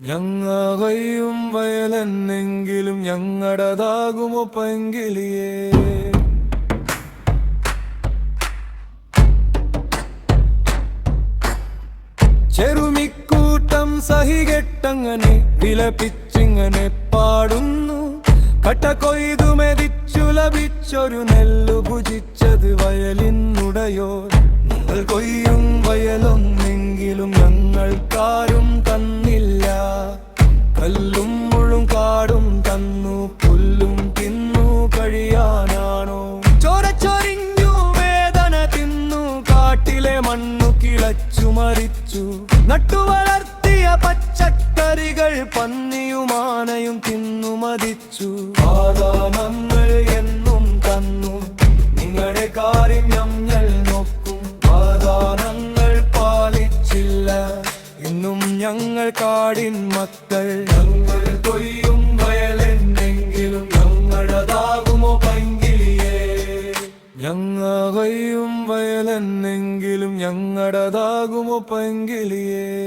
ഞങ്ങയും വയലെന്നെങ്കിലും ഞങ്ങടതാകുമോ പൈങ്കിളിയേ? ചെറുമിക്കൂട്ടം സഹികെട്ടങ്ങനെ വിലപിച്ചിങ്ങനെ പാടുന്നു. കട്ട കൊയ്തു മെതിച്ചു ലഭിച്ചൊരു നെല്ലു ഭുജിച്ചത് വയലിനുടയോ നിങ്ങൾ കൊയ്യും വയലൊന്നെങ്കിലും ഞങ്ങൾക്കാരും തന്നില്ല കല്ലും മുഴും കാടും തന്നു പുല്ലും തിന്നു കഴിയാനാണോ? ചോരച്ചൊരിഞ്ഞു വേദന തിന്നു കാട്ടിലെ മണ്ണു കിളച്ചു മരിച്ചു. നട്ടുവളർത്തിയ പച്ചക്കറികൾ പന്നിയുമാനയും തിന്നു മതിച്ചു പാതാനങ്ങൾ കാടിൻ മക്കൾ. ഞങ്ങൾ കൊയ്യും വയലെന്നെങ്കിലും ഞങ്ങളതാകുമോ പങ്കിളിയേ? ഞങ്ങൾ കൊയ്യും വയലെന്നെങ്കിലും ഞങ്ങടതാകുമോ പൈങ്കിളിയേ?